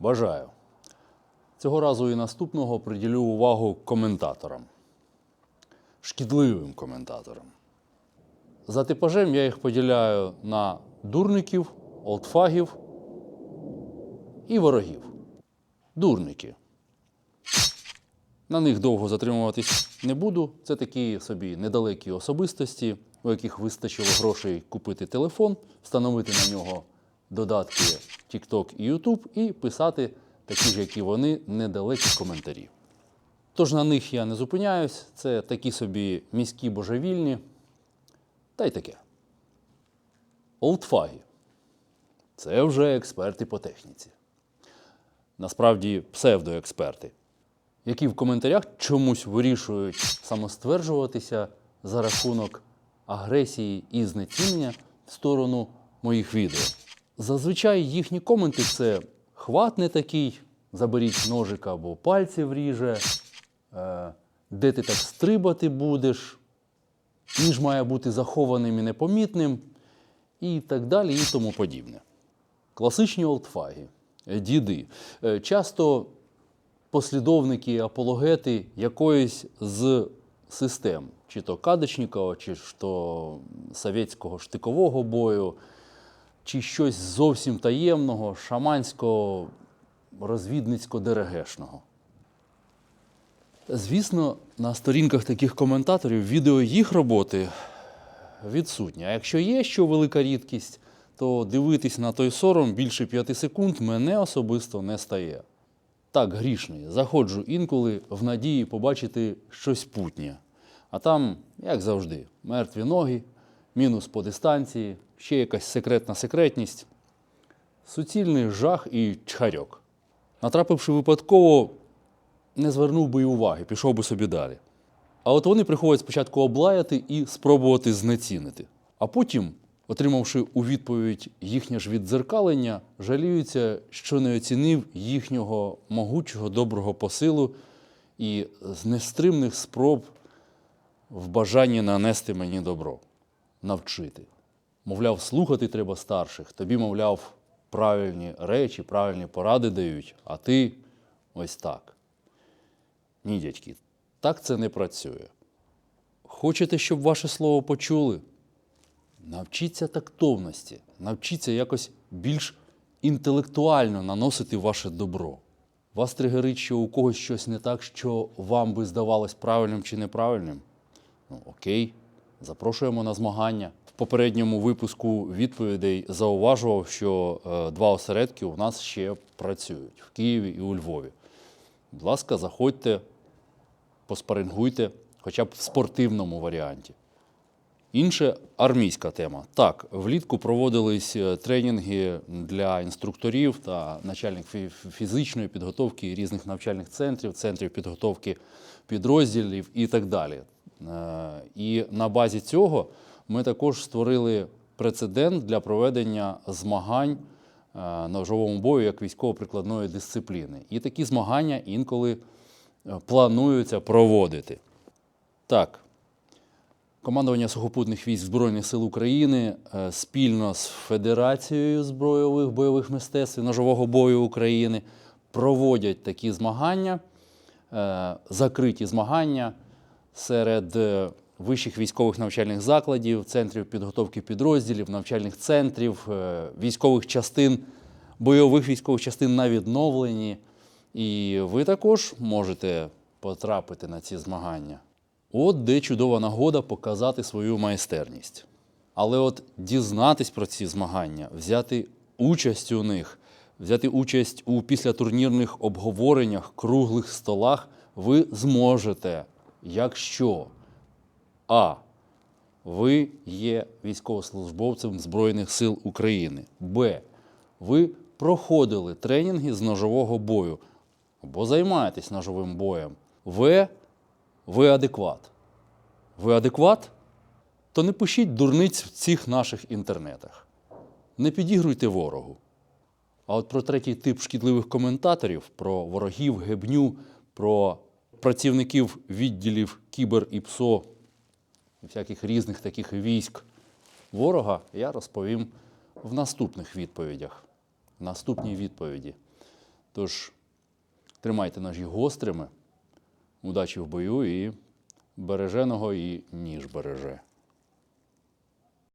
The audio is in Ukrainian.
Бажаю. Цього разу і наступного приділю увагу коментаторам. Шкідливим коментаторам. За типажем я їх поділяю на дурників, олдфагів і ворогів. Дурники. На них довго затримуватись не буду. Це такі собі недалекі особистості, у яких вистачило грошей купити телефон, встановити на нього додатки TikTok і YouTube і писати такі ж, як і вони, недалекі коментарі. Тож на них я не зупиняюсь, це такі собі міські божевільні, та й таке. Олдфаги. Це вже експерти по техніці. Насправді псевдоексперти які в коментарях чомусь вирішують самостверджуватися за рахунок агресії і знецінення в сторону моїх відео. Зазвичай їхні коменти це хват не такий, заберіть ножика або пальці вріже, е, де ти так стрибати будеш, ніж має бути захованим і непомітним, і так далі, і тому подібне. Класичні олдфаги, е, діди. Е, Часто послідовники, апологети якоїсь з систем, чи то Кадочнікова, чи то совєтського штикового бою, чи щось зовсім таємного, шаманського, розвідницько-дерегешного. Звісно, на сторінках таких коментаторів відео їх роботи відсутні. А якщо є що велика рідкість, то дивитись на той сором більше п'яти секунд мене особисто не стає. Так, грішний. Заходжу інколи в надії побачити щось путнє. А там, як завжди, мертві ноги, мінус по дистанції, ще якась секретна секретність, суцільний жах і чхарьок. Натрапивши випадково, не звернув би й уваги, пішов би собі далі. А от вони приходять спочатку облаяти і спробувати знецінити. А потім, отримавши у відповідь їхнє ж віддзеркалення, жаліються, що не оцінив їхнього могучого доброго посилу і з нестримних спроб в бажанні нанести мені добро, навчити. Мовляв, слухати треба старших, тобі, мовляв, правильні речі, правильні поради дають, а ти ось так. Ні, дядьки, так це не працює. Хочете, щоб ваше слово почули? Навчіться тактовності, навчіться якось більш інтелектуально наносити ваше добро. Вас тригерить, що у когось щось не так, що вам би здавалось правильним чи неправильним. Ну, окей, запрошуємо на змагання. В попередньому випуску відповідей зауважував, що е, два осередки у нас ще працюють в Києві і у Львові. Будь ласка, заходьте, поспарингуйте, хоча б в спортивному варіанті. Інше армійська тема. Так, влітку проводились е, тренінги для інструкторів та начальників фізичної підготовки різних навчальних центрів, центрів підготовки підрозділів і так далі. Е, І на базі цього ми також створили прецедент для проведення змагань е, на ножовому бою як військово-прикладної дисципліни. І такі змагання інколи е, плануються проводити. Так, Командування сухопутних військ Збройних сил України спільно з Федерацією збройових бойових мистецтв і ножового бою України проводять такі змагання, закриті змагання серед е, вищих військових навчальних закладів, центрів підготовки підрозділів, навчальних центрів, е, військових частин, бойових військових частин на відновленні. І ви також можете потрапити на ці змагання. От де чудова нагода показати свою майстерність. Але от дізнатись про ці змагання, взяти участь у них, взяти участь у післятурнірних обговореннях, круглих столах ви зможете, якщо А. Ви є військовослужбовцем Збройних сил України. Б. Ви проходили тренінги з ножового бою або займаєтесь ножовим боєм. В. Ви адекват. Ви адекват? То не пишіть дурниць в цих наших інтернетах. Не підігруйте ворогу. А от про третій тип шкідливих коментаторів, про ворогів, гебню, про працівників відділів кібер і ПСО, всяких різних таких військ ворога, я розповім в наступних відповідях. В наступній відповіді. Тож тримайте ножі гострими, удачі в бою і береженого і ніж береже.